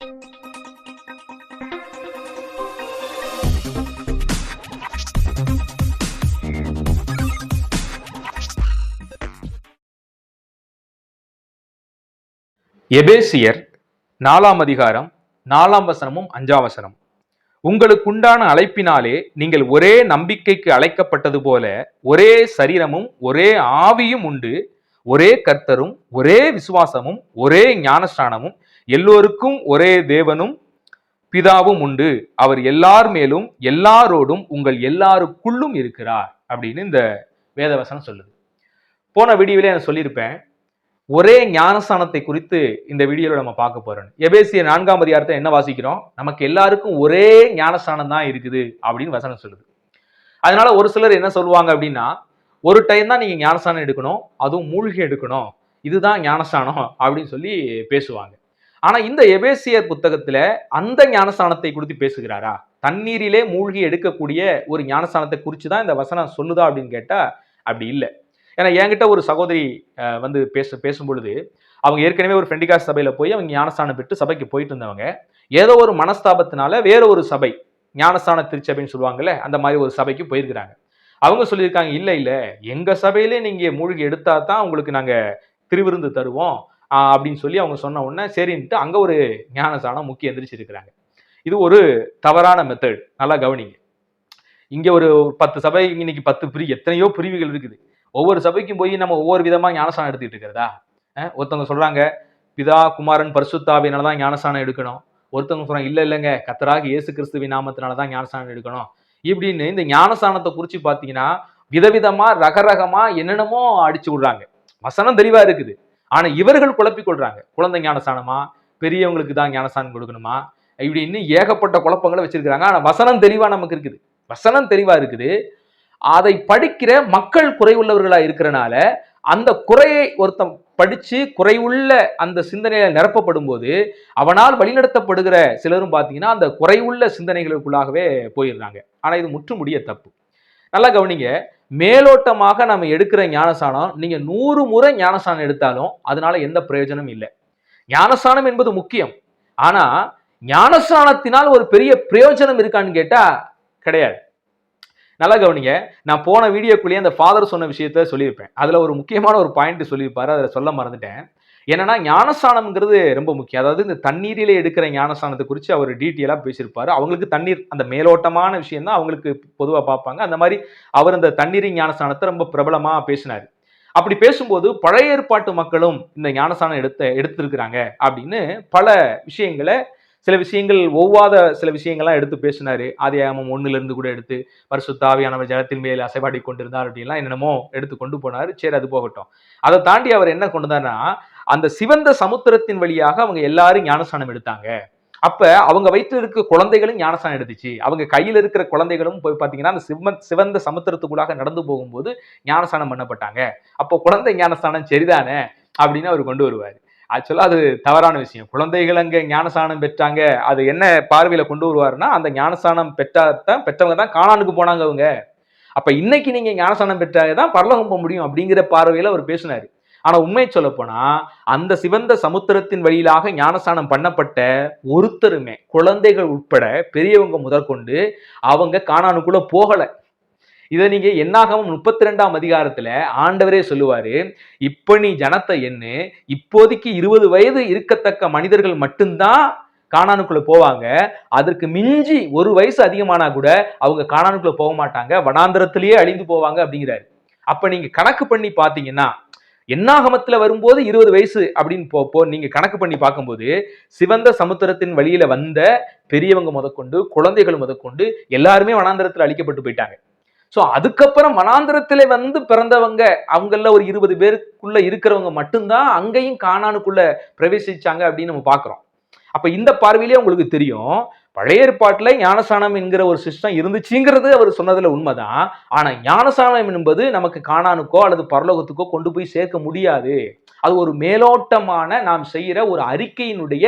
எபேசியர் நாலாம் அதிகாரம் நாலாம் வசனமும் அஞ்சாம் வசனம். உங்களுக்குண்டான அழைப்பினாலே நீங்கள் ஒரே நம்பிக்கைக்கு அழைக்கப்பட்டது போல ஒரே சரீரமும் ஒரே ஆவியும் உண்டு. ஒரே கர்த்தரும் ஒரே விசுவாசமும் ஒரே ஞானஸ்தானமும் எல்லோருக்கும் ஒரே தேவனும் பிதாவும் உண்டு. அவர் எல்லார் மேலும் எல்லாரோடும் உங்கள் எல்லாருக்குள்ளும் இருக்கிறார் அப்படின்னு இந்த வேதவசனம் சொல்லுது. போன வீடியோவிலே நான் சொல்லியிருப்பேன். ஒரே ஞானஸ்தானத்தை குறித்து இந்த வீடியோவில் நம்ம பார்க்க போறோம். எபேசிய நான்காம் அதிகாரத்தை என்ன வாசிக்கிறோம்? நமக்கு எல்லாருக்கும் ஒரே ஞானஸ்தானம் தான் இருக்குது அப்படின்னு வசனம் சொல்லுது. அதனால ஒரு சிலர் என்ன சொல்லுவாங்க அப்படின்னா ஒரு டைம் தான் நீங்க ஞானஸ்தானம் எடுக்கணும் அதுவும் மூழ்கி எடுக்கணும். இதுதான் ஞானஸ்தானம் அப்படின்னு சொல்லி பேசுவாங்க. ஆனா இந்த எபேசியர் புத்தகத்துல அந்த ஞானஸ்தானத்தை குறித்து பேசுகிறாரா? தண்ணீரிலே மூழ்கி எடுக்கக்கூடிய ஒரு ஞானஸ்தானத்தை குறித்து தான் இந்த வசனம் சொல்லுதா அப்படின்னு கேட்டா அப்படி இல்லை. ஏன்னா என்கிட்ட ஒரு சகோதரி வந்து பேச பேசும் பொழுது அவங்க ஏற்கனவே ஒரு ஃப்ரெண்டிகாஸ் சபையில போய் அவங்க ஞானஸ்தானம் பெற்று சபைக்கு போயிட்டு இருந்தவங்க. ஏதோ ஒரு மனஸ்தாபத்தினால வேற ஒரு சபை ஞானஸ்தான திருச்சபைன்னு சொல்லுவாங்கல்ல அந்த மாதிரி ஒரு சபைக்கு போயிருக்கிறாங்க. அவங்க சொல்லியிருக்காங்க இல்லை இல்லை. எங்கள் சபையிலே நீங்கள் மூழ்கி எடுத்தா தான் உங்களுக்கு நாங்கள் திருவிருந்து தருவோம். அப்படின்னு சொல்லி அவங்க சொன்ன உடனே சரின்ட்டு அங்கே ஒரு ஞானசானம் முக்கிய எந்திரிச்சிருக்கிறாங்க. இது ஒரு தவறான மெத்தட் நல்லா கவனிங்க. இங்கே ஒரு பத்து சபை இன்னைக்கு பத்து பிரி எத்தனையோ பிரிவுகள் இருக்குது. ஒவ்வொரு சபைக்கும் போய் நம்ம ஒவ்வொரு விதமாக ஞானசானம் எடுத்துக்கிட்டு இருக்கிறதா? ஒருத்தவங்க சொல்கிறாங்க பிதா குமாரன் பரிசுத்தாவினால தான் ஞானசானம் எடுக்கணும். ஒருத்தவங்க சொல்கிறாங்க இல்லை இல்லைங்க கத்தராக இயேசு கிறிஸ்துவி நாமத்தினால தான் ஞானசானம் எடுக்கணும். இப்படின்னு இந்த ஞானசானத்தை குறித்து பார்த்தீங்கன்னா விதவிதமாக ரகரகமாக என்னென்னமோ அடிச்சு விடுறாங்க. வசனம் தெளிவாக இருக்குது. ஆனா இவர்கள் குழப்பிக் கொள்றாங்க. குழந்தை ஞானஸ்தானமா? பெரியவங்களுக்கு தான் ஞானஸ்தானம் கொடுக்கணுமா? இப்படின்னு ஏகப்பட்ட குழப்பங்களை வச்சிருக்கிறாங்க. ஆனா வசனம் தெளிவா நமக்கு இருக்குது. வசனம் தெளிவா இருக்குது. அதை படிக்கிற மக்கள் குறைவுள்ளவர்களா இருக்கிறனால அந்த குறையை ஒருத்தன் படிச்சு குறைவுள்ள அந்த சிந்தனையில நிரப்பப்படும் போது அவனால் வழிநடத்தப்படுகிற சிலரும் பார்த்தீங்கன்னா அந்த குறைவுள்ள சிந்தனைகளுக்குள்ளாகவே போயிடுறாங்க. ஆனா இது முற்றுமுடிய தப்பு. நல்லா கவனிங்க. மேலோட்டமாக நம்ம எடுக்கிற ஞானசானம் நீங்க நூறு முறை ஞானசானம் எடுத்தாலும் அதனால எந்த பிரயோஜனம் இல்லை. ஞானசானம் என்பது முக்கியம். ஆனா ஞானசானத்தினால் ஒரு பெரிய பிரயோஜனம் இருக்கான்னு கேட்டா கிடையாது. நல்லா கவனிங்க. நான் போன வீடியோக்குள்ளேயே அந்த ஃபாதர் சொன்ன விஷயத்த சொல்லியிருப்பேன். அதுல ஒரு முக்கியமான ஒரு பாயிண்ட் சொல்லியிருப்பாரு. அதில் சொல்ல மறந்துட்டேன். என்னன்னா ஞானஸ்தானம்ங்கிறது ரொம்ப முக்கியம். அதாவது இந்த தண்ணீரிலே எடுக்கிற ஞானஸ்தானத்தை குறித்து அவர் டீட்டெயிலாக பேசியிருப்பாரு. அவங்களுக்கு தண்ணீர் அந்த மேலோட்டமான விஷயம் தான் அவங்களுக்கு பொதுவாக பார்ப்பாங்க. அந்த மாதிரி அவர் அந்த தண்ணீரின் ஞானஸ்தானத்தை ரொம்ப பிரபலமாக பேசினார். அப்படி பேசும்போது பழைய ஏற்பாட்டு மக்களும் இந்த ஞானஸ்தானம் எடுத்த எடுத்திருக்கிறாங்க அப்படின்னு பல விஷயங்களை சில விஷயங்கள் ஒவ்வாத சில விஷயங்கள்லாம் எடுத்து பேசினாரு. ஆதியாகமம் ஒன்றுலேருந்து இருந்து கூட எடுத்து பரிசுத்தாவியானவர் ஜலத்தின் மேல் அசைபாடி கொண்டிருந்தார் அப்படின்லாம் என்னென்னமோ எடுத்து கொண்டு போனார். சரி அது போகட்டும். அதை தாண்டி அவர் என்ன கொண்டு அந்த சிவந்த சமுத்திரத்தின் வழியாக அவங்க எல்லாரும் ஞானஸ்தானம் எடுத்தாங்க. அப்ப அவங்க வயிற்றில் இருக்க குழந்தைகளும் ஞானஸ்தானம் எடுத்துச்சு. அவங்க கையில் இருக்கிற குழந்தைகளும் போய் பார்த்தீங்கன்னா அந்த சிவ சிவந்த சமுத்திரத்துக்குள்ளாக நடந்து போகும்போது ஞானஸ்தானம் பண்ணப்பட்டாங்க. அப்போ குழந்தை ஞானஸ்தானம் சரிதானே? அப்படின்னு அவர் கொண்டு வருவார். ஆக்சுவலாக அது தவறான விஷயம். குழந்தைகள் அங்கே ஞானஸ்தானம் பெற்றாங்க. அது என்ன பார்வையில் கொண்டு வருவாருன்னா அந்த ஞானஸ்தானம் பெற்றாதான் பெற்றவங்க தான் காணானுக்கு போனாங்க அவங்க. அப்போ இன்னைக்கு நீங்கள் ஞானஸ்தானம் பெற்றாக தான் பரலோகம் போக முடியும் அப்படிங்கிற பார்வையில் அவர் பேசினார். ஆனா உண்மை சொல்ல போனா அந்த சிவந்த சமுத்திரத்தின் வழியிலாக ஞானஸ்தானம் பண்ணப்பட்ட ஒருத்தருமே குழந்தைகள் உட்பட பெரியவங்க முதற்கொண்டு அவங்க காணானுக்குள்ள போகல. இதை நீங்க என்னாகவும் முப்பத்தி ரெண்டாம் அதிகாரத்துல ஆண்டவரே சொல்லுவாரு இப்ப நீ ஜனத்தை எண்ணு இப்போதைக்கு இருபது வயது இருக்கத்தக்க மனிதர்கள் மட்டும்தான் காணானுக்குள்ள போவாங்க. அதற்கு மிஞ்சி ஒரு வயசு அதிகமானா கூட அவங்க காணானுக்குள்ள போக மாட்டாங்க. வனாந்திரத்திலேயே அழிந்து போவாங்க அப்படிங்கிறாரு. அப்ப நீங்க கணக்கு பண்ணி பாத்தீங்கன்னா என்னாகமத்துல வரும்போது இருபது வயசு அப்படின்னு போ போ நீங்க கணக்கு பண்ணி பார்க்கும்போது சிவந்த சமுத்திரத்தின் வழியில வந்த பெரியவங்க முதற்கொண்டு குழந்தைகள் முதற்கொண்டு எல்லாருமே வனாந்திரத்தில் அழிக்கப்பட்டு போயிட்டாங்க. ஸோ அதுக்கப்புறம் வனாந்திரத்துல வந்து பிறந்தவங்க அவங்கள ஒரு இருபது பேருக்குள்ள இருக்கிறவங்க மட்டும்தான் அங்கேயும் காணானுக்குள்ள பிரவேசிச்சாங்க அப்படின்னு நம்ம பார்க்குறோம். அப்போ இந்த பார்வையிலே உங்களுக்கு தெரியும் பழைய ஏற்பாட்டில் ஞானசானம் என்கிற ஒரு சிஸ்டம் இருந்துச்சுங்கிறது அவர் சொன்னதில் உண்மைதான். ஆனால் ஞானசானம் என்பது நமக்கு காணானுக்கோ அல்லது பரலோகத்துக்கோ கொண்டு போய் சேர்க்க முடியாது. அது ஒரு மேலோட்டமான நாம் செய்கிற ஒரு அறிக்கையினுடைய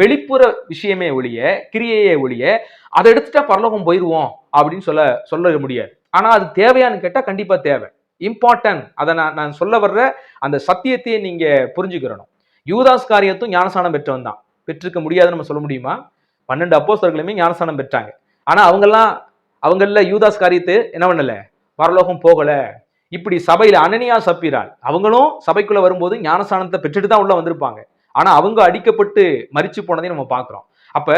வெளிப்புற விஷயமே ஒழிய கிரியையே ஒழிய அதை எடுத்துட்டா பரலோகம் போயிடுவோம் அப்படின்னு சொல்ல சொல்ல முடியாது. ஆனால் அது தேவையான்னு கேட்டால் கண்டிப்பாக தேவை. இம்பார்ட்டன்ட் அதை நான் நான் சொல்ல வர்ற அந்த சத்தியத்தையே நீங்கள் புரிஞ்சுக்கிறணும். யூதாஸ் காரியத்தும் ஞானசானம் பெற்றவன் தான். பெற்றிருக்க முடியாதுன்னு நம்ம சொல்ல முடியுமா? பன்னெண்டு அப்போஸ்தர்களுமே ஞானஸ்தானம் பெற்றாங்க. ஆனால் அவங்கெல்லாம் அவங்களில் யூதாஸ் காரியத்து என்ன பண்ணல? பரலோகம் போகலை. இப்படி சபையில் அனனியா சப்பீரால் அவங்களும் சபைக்குள்ளே வரும்போது ஞானஸ்தானத்தை பெற்றுட்டு தான் உள்ளே வந்திருப்பாங்க. ஆனால் அவங்க அடிக்கப்பட்டு மறிச்சு போனதையும் நம்ம பார்க்குறோம். அப்போ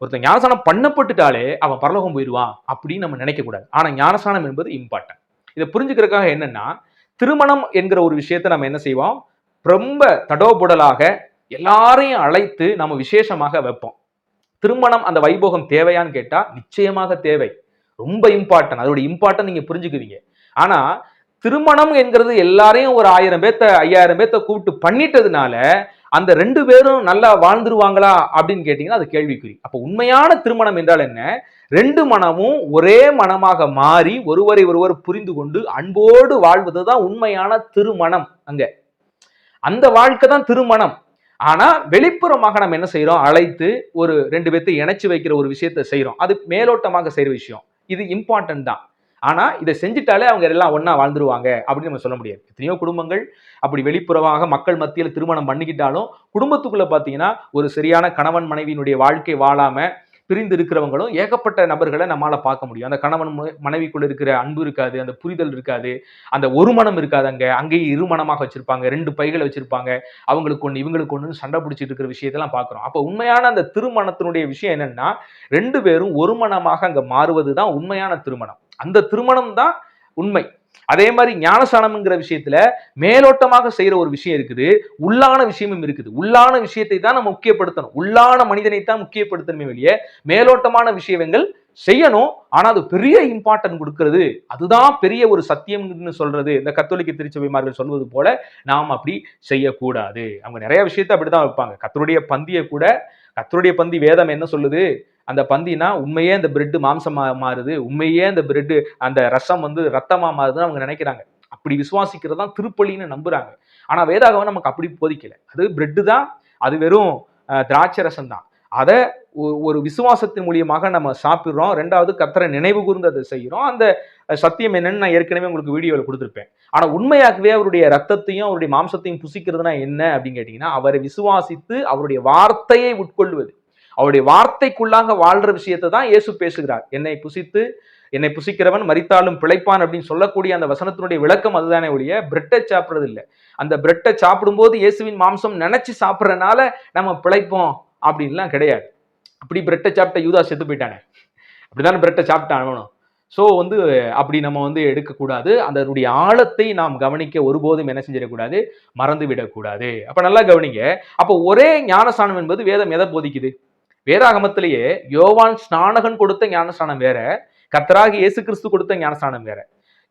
ஒருத்தன் ஞானஸ்தானம் பண்ணப்பட்டுட்டாலே அவன் பரலோகம் போயிடுவான் அப்படின்னு நம்ம நினைக்கக்கூடாது. ஆனால் ஞானஸ்தானம் என்பது இம்பார்ட்டன்ட் இதை புரிஞ்சுக்கிறதுக்காக என்னென்னா திருமணம் என்கிற ஒரு விஷயத்தை நம்ம என்ன செய்வோம்? ரொம்ப தடோபுடலாக எல்லாரையும் அழைத்து நம்ம விசேஷமாக வைப்போம். திருமணம் அந்த வைபோகம் தேவையான்னு கேட்டா நிச்சயமாக தேவை. ரொம்ப இம்பார்ட்டன்ட் அதோட இம்பார்ட்டன் நீங்க புரிஞ்சுக்குவீங்க. ஆனா திருமணம் என்கிறது எல்லாரையும் ஒரு ஆயிரம் பேர்த்த ஐயாயிரம் பேர்த்த கூப்பிட்டு பண்ணிட்டதுனால அந்த ரெண்டு பேரும் நல்லா வாழ்ந்துருவாங்களா அப்படின்னு கேட்டீங்கன்னா அது கேள்விக்குறி. அப்ப உண்மையான திருமணம் என்றால் என்ன? ரெண்டு மனமும் ஒரே மனமாக மாறி ஒருவரை ஒருவர் புரிந்து கொண்டு அன்போடு வாழ்வதுதான் உண்மையான திருமணம் அங்க. அந்த வாழ்க்கை தான் திருமணம். ஆனா வெளிப்புறமாக நம்ம என்ன செய்யறோம் அழைத்து ஒரு ரெண்டு பேர்த்தை இணைச்சு வைக்கிற ஒரு விஷயத்த செய்யறோம் அது மேலோட்டமாக செய்யற விஷயம். இது இம்பார்ட்டன்ட் தான். ஆனா இதை செஞ்சுட்டாலே அவங்க எல்லாம் ஒன்னா வாழ்ந்துருவாங்க அப்படின்னு நம்ம சொல்ல முடியாது. எத்தனையோ குடும்பங்கள் அப்படி வெளிப்புறமாக மக்கள் மத்தியில் திருமணம் பண்ணிக்கிட்டாலும் குடும்பத்துக்குள்ள பாத்தீங்கன்னா ஒரு சரியான கணவன் மனைவியினுடைய வாழ்க்கை வாழாம பிரிந்து இருக்கிறவங்களும் ஏகப்பட்ட நபர்களை நம்மளால் பார்க்க முடியும். அந்த கணவன் மனைவிக்குள்ள இருக்கிற அன்பு இருக்காது அந்த புரிதல் இருக்காது அந்த ஒரு மனம் இருக்காது அங்கே அங்கேயே இரு மனமாக வச்சிருப்பாங்க ரெண்டு பைகளை வச்சிருப்பாங்க அவங்களுக்கு ஒன்று இவங்களுக்கு ஒண்ணு சண்டை பிடிச்சிட்டு இருக்கிற விஷயத்தெல்லாம் பார்க்குறோம். அப்போ உண்மையான அந்த திருமணத்தினுடைய விஷயம் என்னன்னா ரெண்டு பேரும் ஒரு மனமாக அங்கே மாறுவது தான் உண்மையான திருமணம். அந்த திருமணம் தான் உண்மை. அதே மாதிரி ஞானசானம்ங்கிற விஷயத்துல மேலோட்டமாக செய்யற ஒரு விஷயம் இருக்குது. உள்ளான விஷயமும் இருக்குது. உள்ளான விஷயத்தை தான் நம்ம முக்கியப்படுத்தணும். உள்ளான மனிதனை தான் முக்கியப்படுத்தணுமே வெளியே மேலோட்டமான விஷயங்கள் செய்யணும். ஆனா அது பெரிய இம்பார்ட்டன்ட் கொடுக்கறது. அதுதான் பெரிய ஒரு சத்தியம்னு சொல்றது. இந்த கத்தோலிக்க திருச்சபைமார்கள் சொல்வது போல நாம் அப்படி செய்யக்கூடாது. அவங்க நிறைய விஷயத்தை அப்படிதான் வைப்பாங்க. கத்தருடைய பந்தியை கூட கத்தருடைய பந்தி வேதம் என்ன சொல்லுது? அந்த பந்தினா உண்மையே அந்த பிரெட் மாம்சமா மாறுது உண்மையே அந்த பிரெட் அந்த ரசம் வந்து ரத்தமா மாறுதுன்னு அவங்க நினைக்கிறாங்க. அப்படி விசுவாசிக்கிறது தான் திருப்பலின்னு நம்புறாங்க. ஆனா வேதாகவன் நமக்கு அப்படி போதிக்கல. அது பிரெட்டு தான் அது வெறும் திராட்சை ரசம் தான். அதை ஒ- ஒரு விசுவாசத்தின் மூலியமாக நம்ம சாப்பிடுறோம். ரெண்டாவது கத்தரை நினைவு கூர்ந்து அதை செய்கிறோம். அந்த சத்தியம் என்னன்னு நான் ஏற்கனவே உங்களுக்கு வீடியோவில் கொடுத்துருப்பேன். ஆனால் உண்மையாகவே அவருடைய ரத்தத்தையும் அவருடைய மாம்சத்தையும் புசிக்கிறதுனா என்ன அப்படின்னு கேட்டிங்கன்னா அவரை விசுவாசித்து அவருடைய வார்த்தையை உட்கொள்வது. அவருடைய வார்த்தைக்குள்ளாக வாழ்ற விஷயத்தை தான் இயேசு பேசுகிறார். என்னை புசித்து என்னை புசிக்கிறவன் மறித்தாலும் பிழைப்பான் அப்படின்னு சொல்லக்கூடிய அந்த வசனத்தினுடைய விளக்கம் அதுதானே ஒழிய பிரெட்டை சாப்பிட்றது இல்லை. அந்த பிரெட்டை சாப்பிடும்போது இயேசுவின் மாம்சம் நினைச்சு சாப்பிட்றனால நம்ம பிழைப்போம் அப்படின்லாம் கிடையாது. அப்படி பிரெட்டை சாப்பிட்ட யூதா செத்து போயிட்டானே. அப்படிதானே பிரெட்டை சாப்பிட்டான் அவனும் ஸோ வந்து அப்படி நம்ம வந்து எடுக்கக்கூடாது. அதனுடைய ஆழத்தை நாம் கவனிக்க ஒருபோதும் என்ன செஞ்சிடக்கூடாது? மறந்து விடக்கூடாது அப்போ நல்லா கவனிங்க. அப்போ ஒரே ஞானஸ்தானம் என்பது வேதம் எதை போதிக்குது? வேதாகமத்திலேயே யோவான் ஸ்நானகன் கொடுத்த ஞானஸ்தானம் வேற கர்த்தராகி இயேசு கிறிஸ்து கொடுத்த ஞானஸ்தானம் வேற.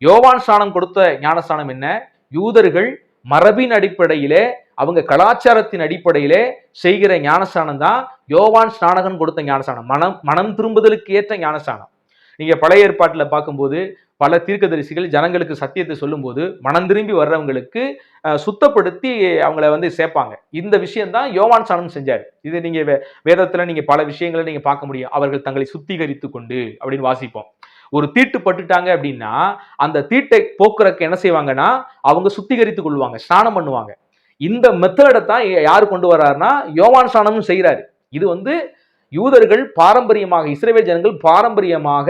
யோவான் ஸ்நானம் கொடுத்த ஞானஸ்தானம் என்ன? யூதர்கள் மரபின் அடிப்படையிலே அவங்க கலாச்சாரத்தின் அடிப்படையிலே செய்கிற ஞானஸ்தானம் தான் யோவான் ஸ்நானகன் கொடுத்த ஞானஸ்தானம் மனம் மனம் திரும்புதலுக்கு ஏற்ற ஞானஸ்தானம் நீங்க பழைய ஏற்பாட்டில் பார்க்கும்போது பல தீர்க்கதரிசிகள் ஜனங்களுக்கு சத்தியத்தை சொல்லும்போது மனம் திரும்பி வர்றவங்களுக்கு சுத்தப்படுத்தி அவங்கள வந்து சேர்ப்பாங்க. இந்த விஷயம்தான் யோவான் சாணம் செஞ்சார். இது நீங்க வே- வேதத்துல நீங்க பல விஷயங்களை நீங்க பார்க்க முடியும். அவர்கள் தங்களை சுத்திகரித்து கொண்டு அப்படின்னு வாசிப்போம். ஒரு தீட்டு பட்டுட்டாங்க அப்படின்னா அந்த தீட்டை போக்குறக்கு என்ன செய்வாங்கன்னா அவங்க சுத்திகரித்துக் கொள்வாங்க ஸ்நானம் பண்ணுவாங்க. இந்த மெத்தடை தான் யார் கொண்டு வர்றாருன்னா யோவான் ஸ்நானமும் செய்கிறாரு இது வந்து யூதர்கள் பாரம்பரியமாக இஸ்ரேவேல் ஜனங்கள் பாரம்பரியமாக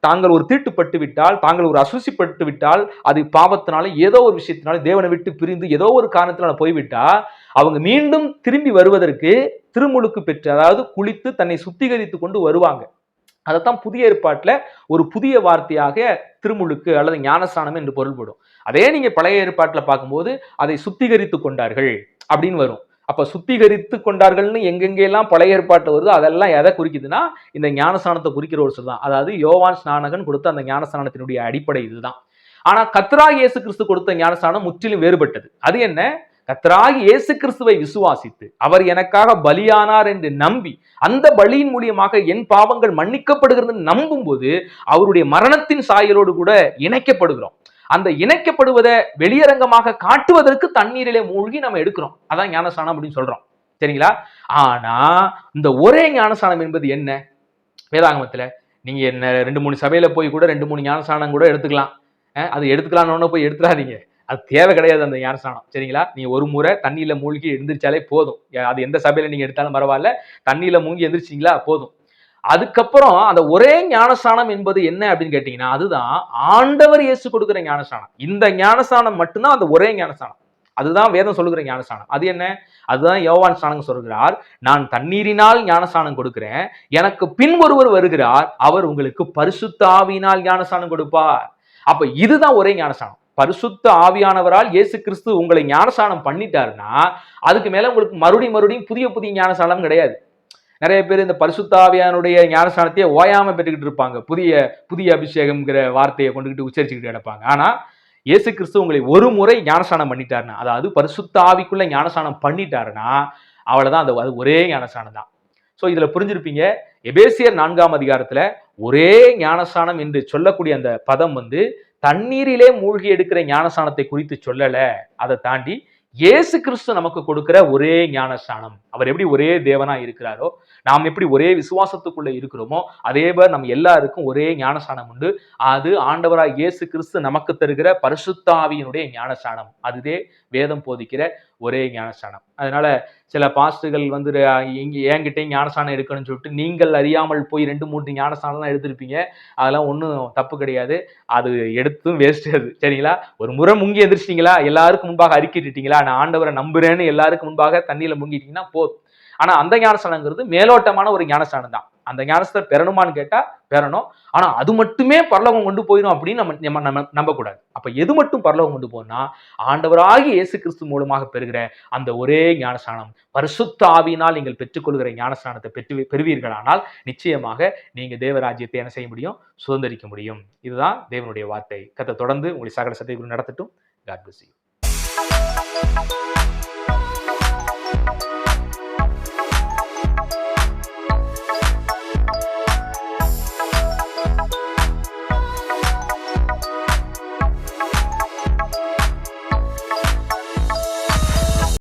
தாங்கள் ஒரு தீட்டுப்பட்டு விட்டால் தாங்கள் ஒரு அசுசிப்பட்டு விட்டால் அது பாவத்தினால ஏதோ ஒரு விஷயத்தினால தேவனை விட்டு பிரிந்து ஏதோ ஒரு காரணத்தினால போய்விட்டா அவங்க மீண்டும் திரும்பி வருவதற்கு திருமுழுக்கு பெற்று அதாவது குளித்து தன்னை சுத்திகரித்து கொண்டு வருவாங்க. அதைத்தான் புதிய ஏற்பாட்டில் ஒரு புதிய வார்த்தையாக திருமுழுக்கு அல்லது ஞானஸ்தானம் என்று பொருள்படும். அதே நீங்க பழைய ஏற்பாட்டில் பார்க்கும்போது அதை சுத்திகரித்து கொண்டார்கள் அப்படின்னு வரும். அப்போ சுத்திகரித்து கொண்டார்கள்னு எங்கெங்கெல்லாம் பழைய ஏற்பாட்டு வருதோ அதெல்லாம் எதை குறிக்குதுன்னா இந்த ஞானஸ்தானத்தை குறிக்கிற ஒரு சொல் தான். அதாவது யோவான் ஸ்நானகன் கொடுத்த அந்த ஞானஸ்தானத்தினுடைய அடிப்படை இதுதான். ஆனால் கத்ரா இயேசு கிறிஸ்து கொடுத்த ஞானஸ்தானம் முற்றிலும் வேறுபட்டது. அது என்ன? கத்ராகி இயேசு கிறிஸ்துவை விசுவாசித்து அவர் எனக்காக பலியானார் என்று நம்பி அந்த பலியின் மூலியமாக என் பாவங்கள் மன்னிக்கப்படுகிறது நம்பும் போது அவருடைய மரணத்தின் சாயலோடு கூட இணைக்கப்படுகிறோம். அந்த இணைக்கப்படுவதை வெளியரங்கமாக காட்டுவதற்கு தண்ணீரிலே மூழ்கி நம்ம எடுக்கிறோம். அதான் ஞானஸ்தானம் அப்படின்னு சொல்றோம். சரிங்களா? ஆனா இந்த ஒரே ஞானஸ்தானம் என்பது என்ன? வேதாகமத்துல நீங்க என்ன ரெண்டு மூணு சபையில போய் கூட ரெண்டு மூணு ஞானஸ்தானம் கூட எடுத்துக்கலாம். அது எடுத்துக்கலாம்னு போய் எடுத்துடாதீங்க அது தேவை கிடையாது அந்த ஞானஸ்தானம் சரிங்களா? நீ ஒரு முறை தண்ணியில மூழ்கி எழுந்திரிச்சாலே போதும். அது எந்த சபையில நீங்க எடுத்தாலும் பரவாயில்ல. தண்ணியில மூழ்கி எழுந்திரிச்சிங்களா போதும். அதுக்கப்புறம் அந்த ஒரே ஞானஸ்தானம் என்பது என்ன அப்படின்னு கேட்டீங்கன்னா அதுதான் ஆண்டவர் இயேசு கொடுக்குற ஞானஸ்தானம் இந்த ஞானஸ்தானம் மட்டும்தான் அந்த ஒரே ஞானஸ்தானம் அதுதான் வேதம் சொல்லுகிற ஞானஸ்தானம் அது என்ன? அதுதான் யோவான் ஸ்தானம் சொல்கிறார் நான் தண்ணீரினால் ஞானஸ்தானம் கொடுக்கிறேன். எனக்கு பின் ஒருவர் வருகிறார். அவர் உங்களுக்கு பரிசுத்த ஆவியினால் ஞானஸ்தானம் கொடுப்பார். அப்ப இதுதான் ஒரே ஞானஸ்தானம் பரிசுத்த ஆவியானவரால் இயேசு கிறிஸ்து உங்களை ஞானஸ்தானம் பண்ணிட்டாருன்னா அதுக்கு மேல உங்களுக்கு மறுபடியும் மறுபடியும் புதிய புதிய ஞானஸ்தானம் கிடையாது. நிறைய பேர் இந்த பரிசுத்தாவியானுடைய ஞானஸ்தானத்தையே ஓயாம பெற்றுக்கிட்டு இருப்பாங்க. புதிய புதிய அபிஷேகம்ங்கிற வார்த்தையை கொண்டுகிட்டு உச்சரிச்சுக்கிட்டு கிடப்பாங்க. ஆனா இயேசு கிறிஸ்து உங்களை ஒரு முறை ஞானஸ்தானம் பண்ணிட்டாருன்னா அதாவது பரிசுத்த ஆவிக்குள்ள ஞானஸ்தானம் பண்ணிட்டாருன்னா அவ்வளவுதான். அது அது ஒரே ஞானஸ்தானம் தான். ஸோ இதில் புரிஞ்சிருப்பீங்க எபேசியர் நான்காம் அதிகாரத்தில் ஒரே ஞானஸ்தானம் என்று சொல்லக்கூடிய அந்த பதம் வந்து தண்ணீரிலே மூழ்கி எடுக்கிற ஞானஸ்தானத்தை குறித்து சொல்லலை. அதை தாண்டி இயேசு கிறிஸ்து நமக்கு கொடுக்கிற ஒரே ஞானஸ்தானம். அவர் எப்படி ஒரே தேவனா இருக்கிறாரோ நாம் எப்படி ஒரே விசுவாசத்துக்குள்ளே இருக்கிறோமோ அதே போல் நம்ம எல்லாருக்கும் ஒரே ஞானஸ்தானம் உண்டு. அது ஆண்டவராக இயேசு கிறிஸ்து நமக்கு தருகிற பரிசுத்தாவியினுடைய ஞானஸ்தானம். அதுவே வேதம் போதிக்கிற ஒரே ஞானஸ்தானம். அதனால சில பாஸ்டுகள் வந்து இங்கே என்கிட்டயும் ஞானஸ்தானம் எடுக்கணும்னு சொல்லிட்டு நீங்கள் அறியாமல் போய் ரெண்டு மூன்று ஞானஸ்தானம்லாம் எடுத்திருப்பீங்க. அதெல்லாம் ஒன்றும் தப்பு கிடையாது. அது எடுத்தும் வேஸ்ட் அது. சரிங்களா? ஒரு முறை முங்கி எந்திரிச்சிட்டிங்களா? எல்லாருக்கும் முன்பாக அறிக்கிட்டுட்டீங்களா நான் ஆண்டவரை நம்புறேன்னு எல்லாருக்கும் முன்பாக தண்ணியில் முங்கிட்டீங்கன்னா போதும். ஆனா அந்த ஞானஸ்தானங்கிறது மேலோட்டமான ஒரு ஞானஸ்தானம் தான். அந்த ஞானஸ்தை பெறணுமான்னு கேட்டா பெறணும். ஆனா அது மட்டுமே பரலோகம் கொண்டு போயிடும் அப்படின்னு நம்ம நம்ம நம்பக்கூடாது. அப்ப எது மட்டும் பரலோகம் கொண்டு போனா ஆண்டவராகி இயேசு கிறிஸ்து மூலமாக பெறுகிற அந்த ஒரே ஞானஸ்தானம். பரிசுத்த ஆவியினால் நீங்கள் பெற்றுக்கொள்கிற ஞானஸ்தானத்தை பெற்று பெறுவீர்களானால் நிச்சயமாக நீங்க தேவராஜ்யத்தை என்ன செய்ய முடியும்? சுதந்திரிக்க முடியும். இதுதான் தேவனுடைய வார்த்தை. கத்தை தொடர்ந்து உங்களை சகல சத்தை நடத்தட்டும். God bless you